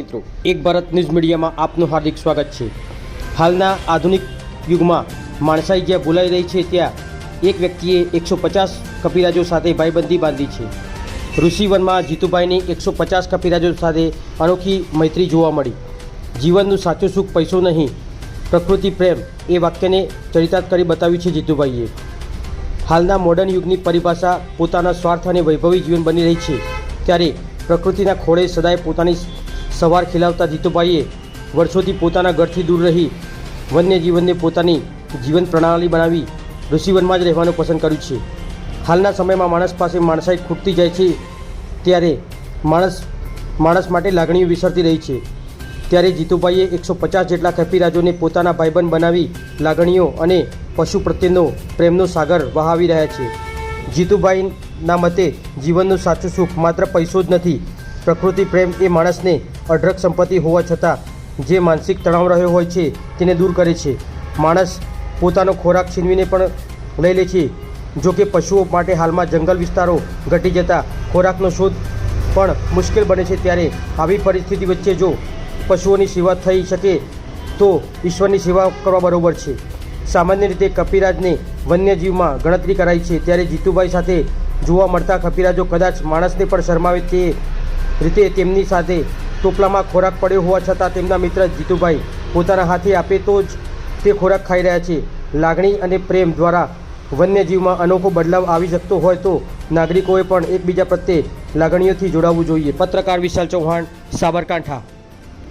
મિત્રો, એક ભારત ન્યૂઝ મીડિયામાં આપનું હાર્દિક સ્વાગત છે. હાલના આધુનિક યુગમાં માણસાઈ જ્યાં ભૂલાઈ રહી છે, ત્યાં એક વ્યક્તિએ એકસો પચાસ કપિરાજો સાથે ભાઈબંધી બાંધી છે. ઋષિવનમાં જીતુભાઈની એકસો પચાસ કપિરાજો સાથે અનોખી મૈત્રી જોવા મળી. જીવનનું સાચું સુખ પૈસો નહીં, પ્રકૃતિ પ્રેમ એ વાક્યને ચરિતાર્થ કરી બતાવ્યું છે જીતુભાઈએ. હાલના મોડર્ન યુગની પરિભાષા પોતાના સ્વાર્થ અને વૈભવી જીવન બની રહી છે, ત્યારે પ્રકૃતિના ખોળે સદાય પોતાની સવાર ખીલાવતા જીતુભાઈએ વર્ષોથી પોતાના ઘરથી દૂર રહી વન્યજીવનને પોતાની જીવન પ્રણાલી બનાવી ઋષિવનમાં જ રહેવાનું પસંદ કર્યું છે. હાલના સમયમાં માણસ પાસે માણસાઈ ખૂટતી જાય છે, ત્યારે માણસ માણસ માટે લાગણીઓ વિસરતી રહી છે. ત્યારે જીતુભાઈએ એકસો પચાસ જેટલા ખેપીરાજોને પોતાના ભાઈબંધ બનાવી લાગણીઓ અને પશુ પ્રત્યેનો પ્રેમનો સાગર વહાવી રહ્યા છે. જીતુભાઈના મતે જીવનનું સાચું સુખ માત્ર પૈસો જ નથી, પ્રકૃતિ પ્રેમ એ માણસને અઢળક સંપત્તિ હોવા છતાં જે માનસિક તણાવ રહ્યો હોય છે તેને દૂર કરે છે. માણસ પોતાનો ખોરાક છીનવીને પણ લઈ લે છે. જો કે પશુઓ માટે હાલમાં જંગલ વિસ્તારો ઘટી જતા ખોરાકનો શોધ પણ મુશ્કેલ બને છે ત્યારે આવી પરિસ્થિતિ વચ્ચે જો પશુઓની સેવા થઈ શકે તો ઈશ્વરની સેવા કરવા બરોબર છે. સામાન્ય રીતે કપિરાજને વન્યજીવમાં ગણતરી કરાઈ છે ત્યારે જીતુભાઈ સાથે જોવા મળતા કપિરાજો કદાચ માણસને પણ શરમાવે તે રીતે તેમની સાથે ટોપલામાં ખોરાક પડ્યો હોવા છતાં તેમના મિત્ર જીતુભાઈ પોતાના હાથે આપે તો જ તે ખોરાક ખાઈ રહ્યા છે. લાગણી અને પ્રેમ દ્વારા વન્યજીવમાં અનોખો બદલાવ આવી શકતો હોય તો નાગરિકોએ પણ એકબીજા પ્રત્યે લાગણીઓથી જોડાવવું જોઈએ. પત્રકાર વિશાલ ચૌહાણ, સાબરકાંઠા.